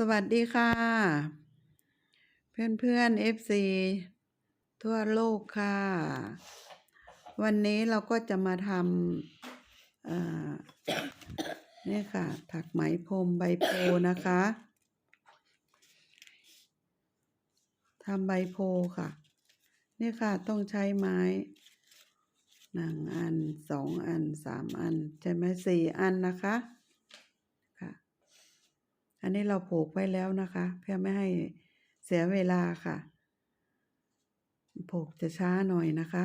สวัสดีค่ะ เพื่อนเพื่อนๆ FC ทั่วโลกค่ะ วันนี้เราก็จะมาทำเออนี่ค่ะ ถักไหมพรมใบโพนะคะทำใบโพค่ะ นี่ค่ะต้องใช้ไม้หนึ่งอันสองอันสามอัน ใช่ไหมสี่อันนะคะ อันนี้เราผูกไว้แล้วนะคะ เพื่อไม่ให้เสียเวลาค่ะ ผูกจะช้าหน่อยนะคะ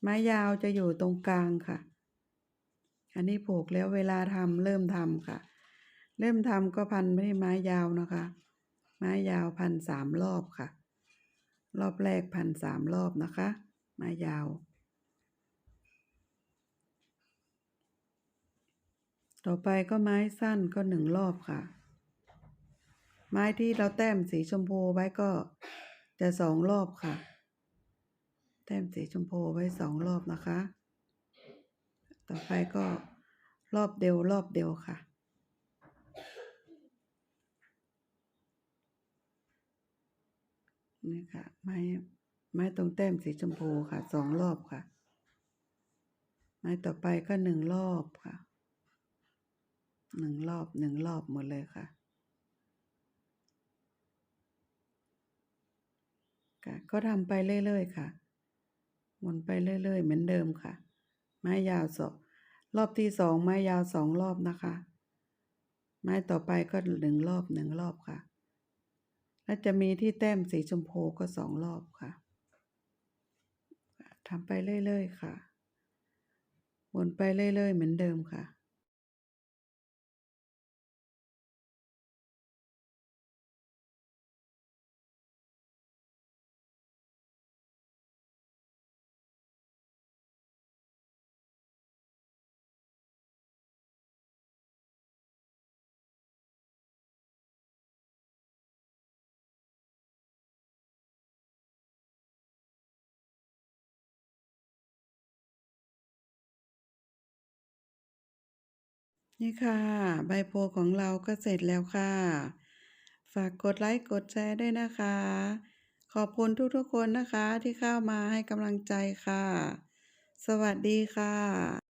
ไม้ยาวจะอยู่ตรงกลางค่ะ อันนี้ผูกแล้วเวลาทำเริ่มทำค่ะ เริ่มทำก็พันไม่ไม้ยาวนะคะ ไม้ยาวพันสามรอบค่ะ รอบแรกพันสามรอบนะคะ ไม้ยาว ต่อไปก็ไม้สั้นก็หนึ่งรอบค่ะ ไม้ที่เราแต้มสีชมพูไว้ก็จะสองรอบค่ะ แต้มสีชมพูไว้สองรอบนะคะ ต่อไปก็รอบเดียวรอบเดียวค่ะนี่ค่ะ ไม้ไม้ตรงแต้มสีชมพูค่ะสองรอบค่ะ ไม้ต่อไปก็หนึ่งรอบค่ะ หนึ่งรอบหนึ่งรอบหมดเลยค่ะค่ะก็ทำไปเรื่อยๆค่ะหมุนไปเรื่อยๆ เหมือนเดิมค่ะ ไม้ยาวสองรอบที่สองไม้ยาวสองรอบนะคะ ไม้ต่อไปก็หนึ่งรอบหนึ่งรอบค่ะ และจะมีที่แต้มสีชมพูก็สองรอบค่ะทำไปเรื่อยๆค่ะหมุนไปเรื่อยๆเหมือนเดิมค่ะ นี่ค่ะ ใบโพของเราก็เสร็จแล้วค่ะ ฝากกดไลค์กดแชร์ด้วยนะคะ ขอบคุณทุกๆคนนะคะที่เข้ามาให้กำลังใจค่ะ สวัสดีค่ะ